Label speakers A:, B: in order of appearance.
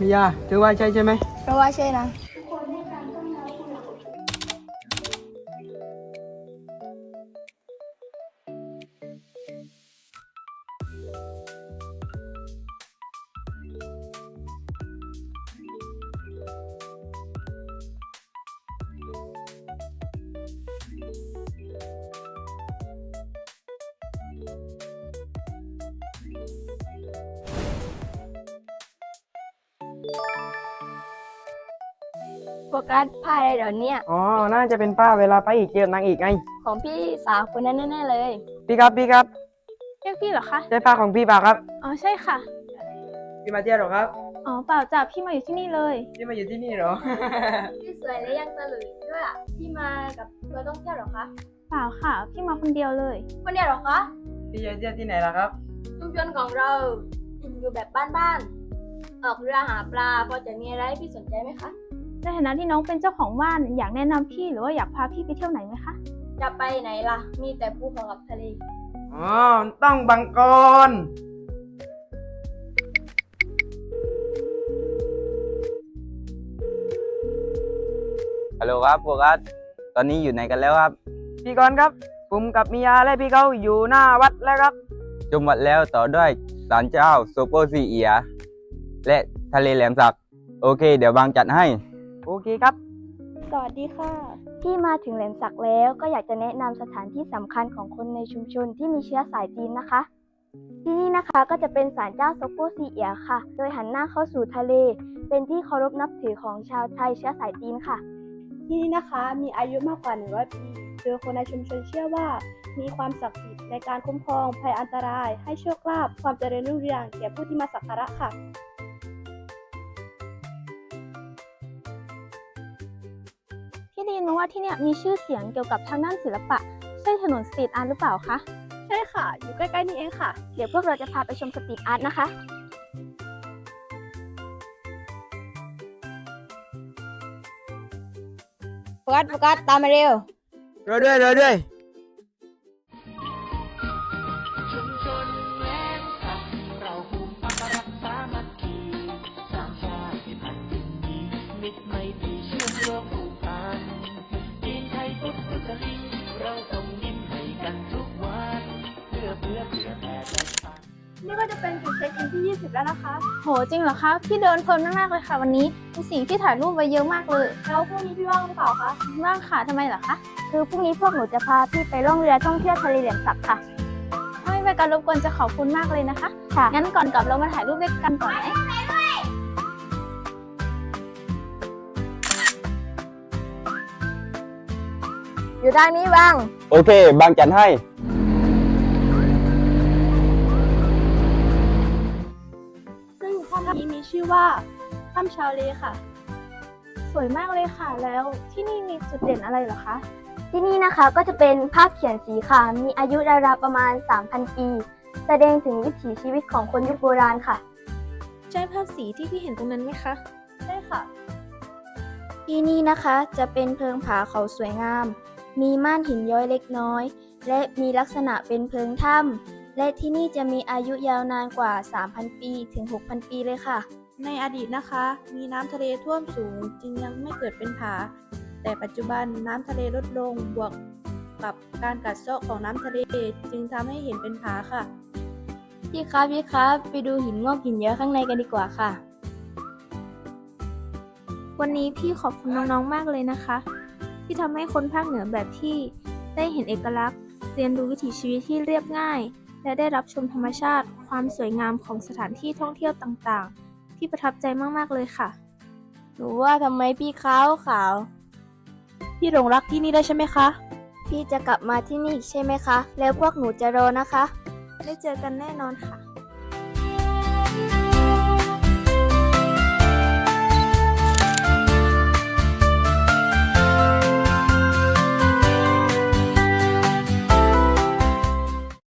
A: มิยาเธอว่าใช่ใช่ไหม
B: เพราะว่าใช่นะ โฟกัสผ้าอะไรเดี๋ยวเนี้ย
A: อ๋อ น่าจะเป็นป้าเวลาไปอีกเจอนางอีกไง
B: ของพี่สาวคนนั้นแน่ๆเลย
A: พี่ครับพี่ครับ
C: เรียกพี่เหรอคะ
A: ใช่ป้าของพี่เปล่าครับ
C: อ๋อใช่ค่ะ
A: พี่มาเที่ยวเหรอครับ
C: อ๋อเปล่าจ้ะพี่มาอยู่ที่นี่เลย
A: พี่มาอยู่ที่นี่เหรอ
B: พี่สวยและยังตะลุยด้วยอะพี่มากับตัวต้องเที่ยวเหรอคะ
C: เปล่าค่ะ พี่มาคนเดียวเลย
B: คนเดียวเหรอคะ
A: พี่จะเที่ยวที่ไหนล่ะครับ
B: ชุมชนของเราอยู่แบบบ้านๆออกเรือหาปลาพอจะมีอะไรให้พี่สนใจไหมคะ
C: ในฐานะที่น้องเป็นเจ้าของบ้านอยากแนะนำพี่หรือว่าอยากพาพี่ไปเที่ยวไหนไหมคะ
B: จะไปไหนล่ะ มีแต่ภูเขากับทะเล
A: อ๋อต้องบังกร
D: ฮัลโหลครับโฟกัสตอนนี้อยู่ไหนกันแล้วครับ
A: พี่กรณ์ครับ ผมกับมิยาและพี่เขาอยู่หน้าวัดแล้วครับ
D: จมวัดแล้วต่อด้วยศาลเจ้าโซโปซีเอีย และทะเลแหลมสัก โอเค เดี๋ยวบางจัดให้
A: โอเคครับ
C: สวัสดีค่ะ
B: ที่มาถึงแหลมสักแล้วก็อยากจะแนะนำสถานที่สำคัญของคนในชุมชนที่มีเชื้อสายจีนนะคะ ที่นี่นะคะก็จะเป็นศาลเจ้าโซโปซีเอียค่ะ โดยหันหน้าเข้าสู่ทะเล เป็นที่เคารพนับถือของชาวไทยเชื้อสายจีนค่ะ
E: ที่นี่นะคะมีอายุมากกว่า 100 ปีโดยคนในชุมชนเชื่อว่า มีความศักดิ์สิทธิ์ในการคุ้มครองภัยอันตราย ให้โชคลาภความเจริญรุ่งเรืองแก่ผู้ที่มาสักการะค่ะ
C: ได้ยินมาว่าที่เนี่ยมีชื่อเสียงเกี่ยวกับทางด้านศิลปะ ใช่ถนนสตรีทอาร์ตหรือเปล่าคะ
E: ใช่ค่ะ อยู่ใกล้ๆนี่เองค่ะ
B: เดี๋ยวพวกเราจะพาไปชมสตรีทอาร์ตนะคะ โฟกัสโฟกัสตามมาเร็ว
A: รอด้วยรอด้วย
F: นนี่ก็จะ
E: เป็นจุดเช็คอินที่ 20 แล้วนะคะ
C: โหจริงเหรอคะพี่เดินเพลินมากๆเลยค่ะ วันนี้มีสิ่งที่ถ่ายรูปไว้เยอะมากเลย
E: แล้วพรุ่งนี้พี่ว่างหรือเปล่าคะ
C: ว่างค่ะทำไมเหรอคะ
B: คือพรุ่งนี้พวกหนูจะพาพี่ไปล่องเรือท่องเที่ยวทะเลแหลมสักค่ะ
C: ถ้าไม่เป็นการรบกวนจะขอบคุณมากเลยนะคะ
B: ค่ะ
C: งั้นก่อนกลับเรามาถ่ายรูปด้วยกันก่อนไหม
B: อยู่ด้านนี้บ้าง
D: โอเค บางจัดให้
E: ว่าถ้ำชาวเลค่ะ
C: สวยมากเลยค่ะ แล้วที่นี่มีจุดเด่นอะไรเหรอคะ
B: ที่นี่นะคะก็จะเป็นภาพเขียนสีค่ะ มีอายุราวๆประมาณ 3,000 ปี แสดงถึงวิถีชีวิตของคนยุคโบราณค่ะ
C: ใช่ภาพสีที่พี่เห็นตรงนั้นไหมคะ
E: ใช่ค่ะ
B: ที่นี่นะคะจะเป็นเพิงผาเขาสวยงาม มีม่านหินย้อยเล็กน้อย และมีลักษณะเป็นเพิงถ้ำ และที่นี่จะมีอายุยาวนานกว่า 3,000 ปีถึง 6,000 ปีเลยค่ะ
E: ในอดีตนะคะ มีน้ำทะเลท่วมสูงจึงยังไม่เกิดเป็นผา แต่ปัจจุบันน้ำทะเลลดลงบวกกับการกัดเซาะของน้ำทะเลจึงทำให้เห็นเป็นผาค่ะ
B: พี่ครับพี่ครับ ไปดูหินงอกหินย้อยข้างในกันดีกว่าค่ะ
C: วันนี้พี่ขอบคุณน้องๆมากเลยนะคะ ที่ทำให้คนภาคเหนือแบบพี่ได้เห็นเอกลักษณ์ เรียนรู้วิถีชีวิตที่เรียบง่าย และได้รับชมธรรมชาติ ความสวยงามของสถานที่ท่องเที่ยวต่างๆ ที่ประทับใจมากๆเลยค่ะ
B: หนูว่าทำไมพี่ขาวขาว
E: พี่หลงรักที่นี่ได้ใช่ไหมคะ
B: พี่จะกลับมาที่นี่อีกใช่ไหมคะ แล้วพวกหนูจะรอนะคะ
C: ได้เจอกันแน่นอนค่ะ「